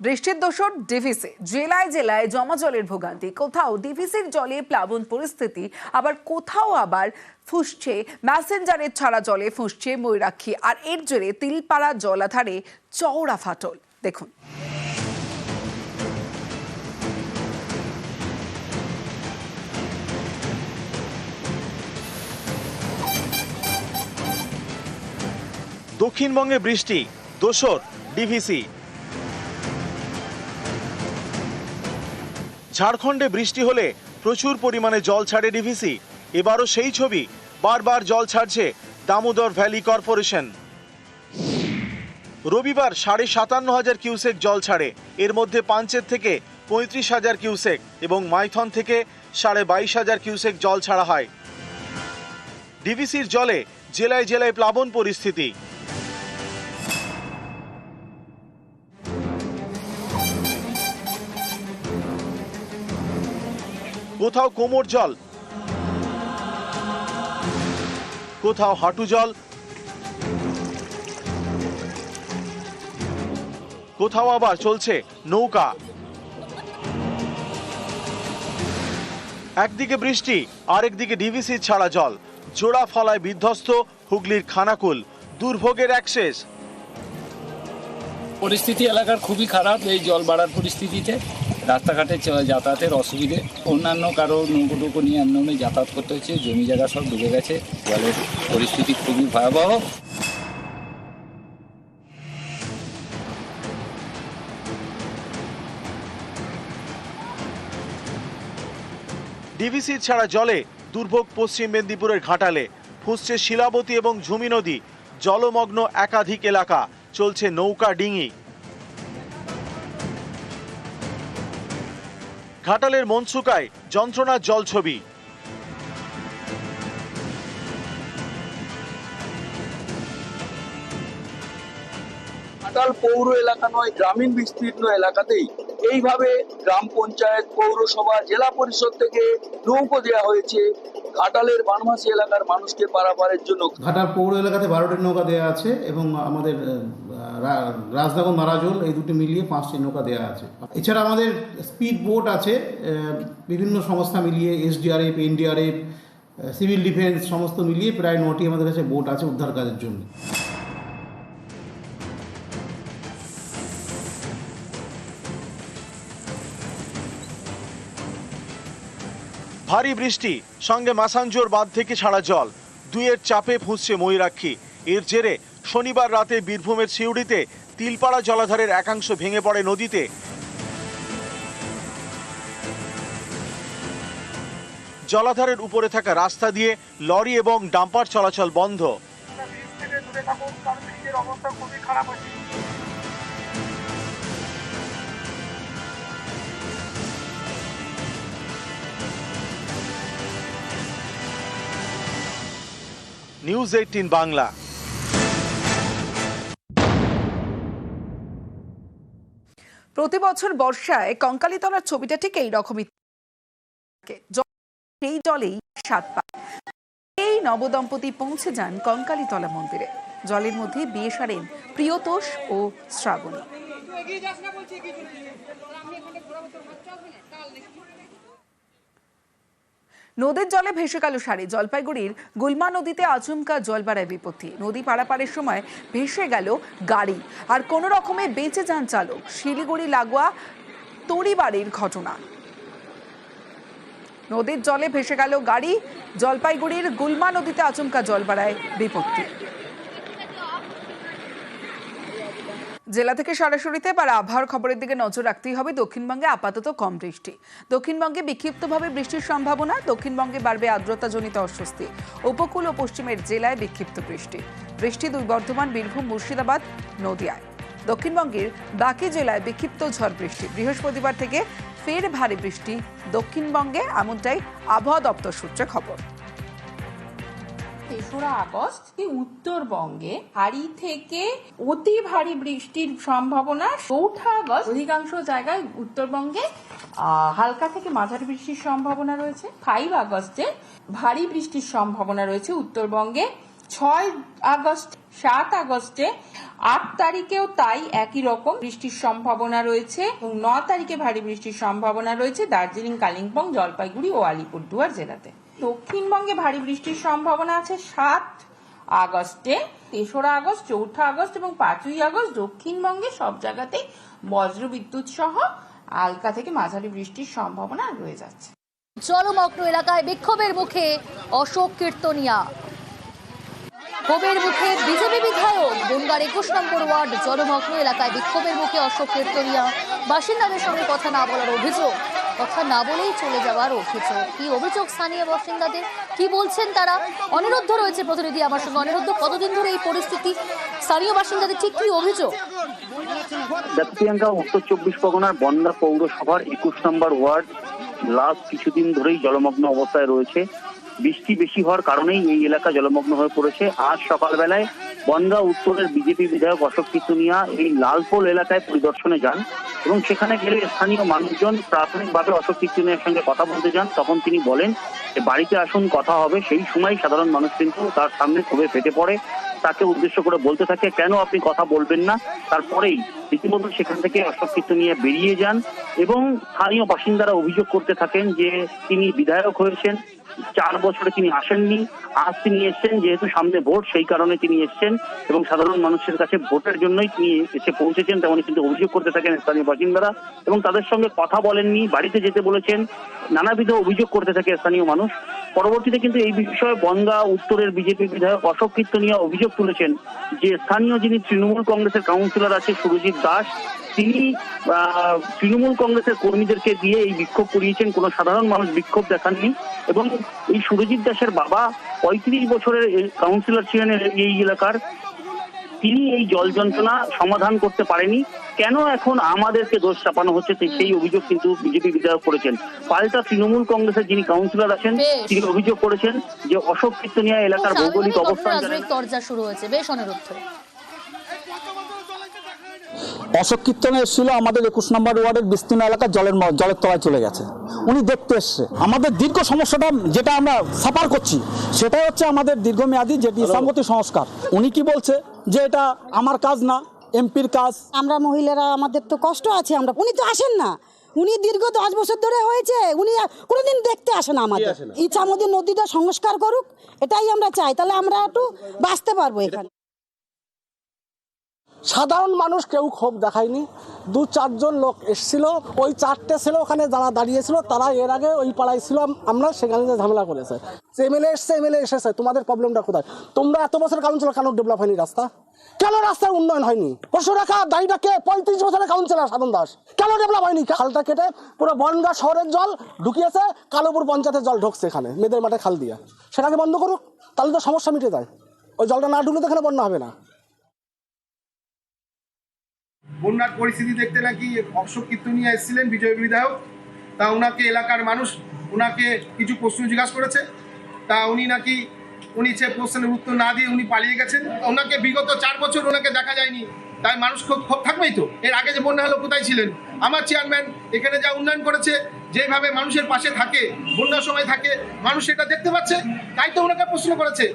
বৃষ্টির দোষর ডিভিসি, জেলায় জেলায় জমা জলের ভোগান্তি। কোথাও ডিভিসির জলে প্লাবন পরিস্থিতি, আবার কোথাও আবার ফুসছে, ম্যাসেঞ্জারের ছাড়া জলে ফুসছে ময়ূরাক্ষী। আর এর জেরে তিলপাড়া জলাধারে চওড়া ফাটল। দেখুন। দক্ষিণবঙ্গে বৃষ্টি দোসর ডিভিসি। ঝাড়খণ্ডে বৃষ্টি হলে প্রচুর পরিমাণে জল ছাড়ে ডিভিসি। এবারও সেই ছবি, বারবার জল ছাড়ছে দামোদর ভ্যালি কর্পোরেশন। রবিবার সাড়ে সাতান্ন হাজার কিউসেক জল ছাড়ে, এর মধ্যে পাঞ্চের থেকে পঁয়ত্রিশ হাজার কিউসেক এবং মাইথন থেকে সাড়ে বাইশ হাজার কিউসেক জল ছাড়া হয়। ডিভিসির জলে জেলায় জেলায় প্লাবন পরিস্থিতি। কোথাও কোমর জল, কোথাও হাঁটু জল, কোথাও আবার চলছে নৌকা। একদিকে বৃষ্টি, আরেকদিকে ডিভিসির ছাড়া জল। জোড়া ফলায় বিধ্বস্ত হুগলির খানাকুল, দুর্ভোগের এক শেষ। পরিস্থিতি এলাকার খুবই খারাপ এই জল বাড়ার পরিস্থিতিতে। রাস্তাঘাটে যাতায়াতের অসুবিধে। অন্যান্য কারও নৌকো নিয়ে অন্যান্য যাতায়াত করতে হচ্ছে। জমি জায়গা সব ডুবে গেছে। জলের পরিস্থিতি খুবই ভয়াবহ। ডিভিসির ছাড়া জলে দুর্ভোগ পশ্চিম মেদিনীপুরের ঘাটালে। ফুসছে শিলাবতী এবং ঝুমি নদী। জলমগ্ন একাধিক এলাকা। চলছে নৌকা ডিঙি। ঘাটালের মনসুকায় যন্ত্রণার জল ছবি। পৌর এলাকা নয়, গ্রামীণ বিস্তীর্ণ এলাকাতেই এইভাবে গ্রাম পঞ্চায়েত, পৌরসভা, জেলা পরিষদ থেকে নৌকো দেওয়া হয়েছে। ঘাটালের বানমাসি এলাকার মানুষকে পারাপারের জন্য ঘাটাল পৌর এলাকাতে বারোটি নৌকা দেওয়া আছে এবং আমাদের রাজনগর মারাজল এই দুটি মিলিয়ে পাঁচটি নৌকা দেওয়া আছে। এছাড়া আমাদের স্পিড বোট আছে বিভিন্ন সংস্থা মিলিয়ে, এসডিআরএফ, এনডিআরএফ সিভিল ডিফেন্স, সমস্ত মিলিয়ে প্রায় নটি আমাদের কাছে বোট আছে উদ্ধার কাজের জন্য। ভারী বৃষ্টি, সঙ্গে মাসাঞ্জোর বাঁধ থেকে ছাড়া জল। দুইয়ের চাপে ফুঁসছে ময়ূরাক্ষী। এর জেরে শনিবার রাতে বীরভূমের সিউড়িতে তিলপাড়া জলাধারের একাংশ ভেঙে পড়ে নদীতে। জলাধারের উপরে থাকা রাস্তা দিয়ে লরি এবং ডাম্পার চলাচল বন্ধ। নিউজ এইটিন বাংলা প্রতি বছর বর্ষায় কঙ্কালীতলার ছবিটা ঠিক এই রকমই সেই জলেই স্বাদ পায় এই নবদম্পতি পৌঁছে যান কঙ্কালীতলা মন্দিরে। জলের মধ্যে বিয়ে সারেন প্রিয়তোষ ও শ্রাবণী। নদীর জলে ভেসে গেল শাড়ি জলপাইগুড়ির গুলমা নদীতে আচমকা জল বাড়ায় বিপত্তি। নদী পারাপারের সময় ভেসে গেল গাড়ি। আর কোনো রকমে বেঁচে যান চালক। শিলিগুড়ি লাগোয়া তরিবাড়ির ঘটনা। নদীর জলে ভেসে গেল গাড়ি। জলপাইগুড়ির গুলমা নদীতে আচমকা জল বাড়ায় বিপত্তি। জেলা থেকে সরাসরিতে এবার আবহাওয়ার খবরের দিকে নজর রাখতেই হবে। দক্ষিণবঙ্গে আপাতত কম বৃষ্টি। দক্ষিণবঙ্গে বিক্ষিপ্তভাবে বৃষ্টির সম্ভাবনা। দক্ষিণবঙ্গে বাড়বে আর্দ্রতাজনিত অস্বস্তি। উপকূল ও পশ্চিমের জেলায় বিক্ষিপ্ত বৃষ্টি। বৃষ্টি দুই বর্ধমান, বীরভূম, মুর্শিদাবাদ, নদিয়ায়। দক্ষিণবঙ্গের বাকি জেলায় বিক্ষিপ্ত ঝড় বৃষ্টি। বৃহস্পতিবার থেকে ফের ভারী বৃষ্টি দক্ষিণবঙ্গে। এমনটাই আবহাওয়া দপ্তর সূত্রে খবর। তেসরা আগস্ট উত্তরবঙ্গে ভারী থেকে অতি ভারী বৃষ্টির সম্ভাবনা চৌঠা আগস্ট অধিকাংশ জায়গায় উত্তরবঙ্গে হালকা থেকে মাঝারি বৃষ্টির সম্ভাবনা রয়েছে। ফাইভ আগস্টে ভারী বৃষ্টির সম্ভাবনা রয়েছে উত্তরবঙ্গে। ছয় আগস্ট, সাত আগস্টে আট তারিখেও তাই একই রকম বৃষ্টির সম্ভাবনা রয়েছে এবং ন তারিখে ভারী বৃষ্টির সম্ভাবনা রয়েছে দার্জিলিং, কালিম্পং, জলপাইগুড়ি ও আলিপুরদুয়ার জেলাতে। দক্ষিণবঙ্গে ভারী বৃষ্টির সম্ভাবনা আছে সাত আগস্টে, তেসরা আগস্ট, চৌঠা আগস্ট এবং পাঁচই আগস্ট দক্ষিণবঙ্গে সব জায়গাতেই বজ্র বিদ্যুৎ সহ হালকা থেকে মাঝারি বৃষ্টির সম্ভাবনা রয়ে যাচ্ছে। জলমগ্ন এলাকায় বিক্ষোভের মুখে অশোক কীর্তনিয়া। ক্ষোভের মুখে বিজেপি বিধায়ক বনগার একুশ নম্বর ওয়ার্ড জলমগ্ন এলাকায় বিক্ষোভের মুখে অশোক কীর্তনিয়া। বাসিন্দাদের সঙ্গে কথা না বলার অভিযোগ। কথা না বলেই চলে যাওয়ার অভিযোগ। কি অভিযোগ স্থানীয় বাসিন্দাদের? কি বলছেন তারা? অনিরুদ্ধ রয়েছে প্রতিনিধি আমার সঙ্গে। অনিরুদ্ধ, কতদিন ধরে এই পরিস্থিতি? স্থানীয় বাসিন্দাদের ঠিক কি অভিযোগ? উত্তর চব্বিশ পরগনার বন্যা পৌরসভার একুশ নম্বর ওয়ার্ড লাস্ট কিছুদিন ধরেই জলমগ্ন অবস্থায় রয়েছে। বৃষ্টি বেশি হওয়ার কারণেই এই এলাকা জলমগ্ন হয়ে পড়েছে। আজ সকালবেলায় বনগা উত্তরের বিজেপি বিধায়ক অশোক কীর্তনিয়া এই লালপোল এলাকায় পরিদর্শনে যান এবং সেখানে গেলে স্থানীয় মানুষজন প্রাথমিকভাবে অশোক কীর্তনিয়ার সঙ্গে কথা বলতে যান। তখন তিনি বলেন যে, বাড়িতে আসুন, কথা হবে। সেই সময় সাধারণ মানুষ কিন্তু তার সামনে খুবই ফেটে পড়ে। তাকে উদ্দেশ্য করে বলতে থাকে, কেন আপনি কথা বলবেন না? তারপরেই রীতিমতো সেখান থেকে অশোক নিয়ে বেরিয়ে যান এবং স্থানীয় বাসিন্দারা অভিযোগ করতে থাকেন যে, তিনি বিধায়ক হয়েছেন। চার বছরে তিনি আসেননি। আজ তিনি এসছেন, যেহেতু সামনে ভোট, সেই কারণে তিনি এসছেন এবং সাধারণ মানুষের কাছে ভোটের জন্যই তিনি এসে পৌঁছেছেন তেমনই কিন্তু অভিযোগ করতে থাকেন স্থানীয় বাসিন্দারা এবং তাদের সঙ্গে কথা বলেননি, বাড়িতে যেতে বলেছেন, নানাবিধ অভিযোগ করতে থাকে স্থানীয় মানুষ। পরবর্তীতে কিন্তু এই বিষয়ে বনগা উত্তরের বিজেপি বিধায়ক অশোক কীর্তনিয়া অভিযোগ তুলেছেন যে, স্থানীয় যিনি তৃণমূল কংগ্রেসের কাউন্সিলর আছে সুরজিৎ দাস তিনি তৃণমূল কংগ্রেসের কর্মীদেরকে দিয়ে এই বিক্ষোভ করিয়েছেন। কোনো সাধারণ মানুষ বিক্ষোভ দেখাননি। এবং এই সুরজিৎ দাসের বাবা পঁয়ত্রিশ বছরের কাউন্সিলর ছিলেন এই এলাকার। তিনি এই জল যন্ত্রণা সমাধান করতে পারেনি। কেন এখন আমাদেরকে দোষ চাপানো হচ্ছে সেই অভিযোগ কিন্তু বিজেপি বিধায়ক করেছেন। পাল্টা তৃণমূল কংগ্রেসের যিনি কাউন্সিলর আছেন তিনি অভিযোগ করেছেন যে অশোক কীর্তনিয়া এলাকার ভৌগোলিক অবস্থান শুরু হয়েছে। বেশ অনিরুদ্ধ। অশোক কীর্তনে এসেছিল আমাদের একুশ নম্বর ওয়ার্ডের বিস্তীর্ণ এলাকা জলের ম- জলের তলায় চলে গেছে। উনি দেখতে এসছে। আমাদের দীর্ঘ সমস্যাটা যেটা আমরা সাফার করছি সেটা হচ্ছে আমাদের দীর্ঘমেয়াদী যেটি ইসলামগতি সংস্কার। উনি কি বলছে? যে এটা আমার কাজ না এমপির কাজ। আমরা মহিলারা আমাদের তো কষ্ট আছে আমরা উনি তো আসেন না। উনি দীর্ঘ দশ বছর ধরে হয়েছে উনি কোনোদিন দেখতে আসে না আমাদের। ইচ্ছা ইচ্ছামতি নদীটা সংস্কার করুক এটাই আমরা চাই। তাহলে আমরা একটু বাঁচতে পারব এখানে। সাধারণ মানুষ কেউ ক্ষোভ দেখায়নি। দু চারজন লোক এসেছিল। ওই চারটে ছেলে ওখানে যারা দাঁড়িয়েছিল, তারা এর আগে ওই পাড়ায় ছিল। আমরা সেখানে যে ঝামেলা করেছে। এমএলএ এসছে, এমএলএ এসেছে, তোমাদের প্রবলেমটা কোথায়? তোমরা এত বছর কাউন্সিলর কেন ডেভেলপ হয়নি রাস্তা? কেন রাস্তার উন্নয়ন হয়নি? প্রশ্ন রাখা দায়ীটা কে? পঁয়ত্রিশ বছরের কাউন্সিলর সাধন দাস। কেন ডেভেলপ হয়নি? খালটা কেটে পুরো বনগা শহরের জল ঢুকিয়েছে, কালোপুর পঞ্চায়েতের জল ঢুকছে এখানে মেয়েদের মাঠে খাল দিয়ে। সেটাকে বন্ধ করুক, তাহলে তো সমস্যা মিটে যায়। ওই জলটা না ঢুকলে তো এখানে বন্যা হবে না। বন্যার পরিস্থিতি দেখতে নাকি অশোক কীর্তনিয়া এসেছিলেন, বিজয় বিধায়ক। তা ওনাকে এলাকার মানুষ ওনাকে কিছু প্রশ্ন জিজ্ঞাসা করেছে। তা উনি নাকি, উনি সে প্রশ্নের উত্তর না দিয়ে উনি পালিয়ে গেছেন। ওনাকে বিগত চার বছর ওনাকে দেখা যায়নি। তাই মানুষ খুব ক্ষোভ থাকবেই তো। এর আগে যে বন্যা হলো কোথায় ছিলেন? আমার চেয়ারম্যান এখানে যা উন্নয়ন করেছে, যেভাবে মানুষের পাশে থাকে, বন্যার সময় থাকে, মানুষ সেটা দেখতে পাচ্ছে। তাই তো ওনাকে প্রশ্ন করেছে।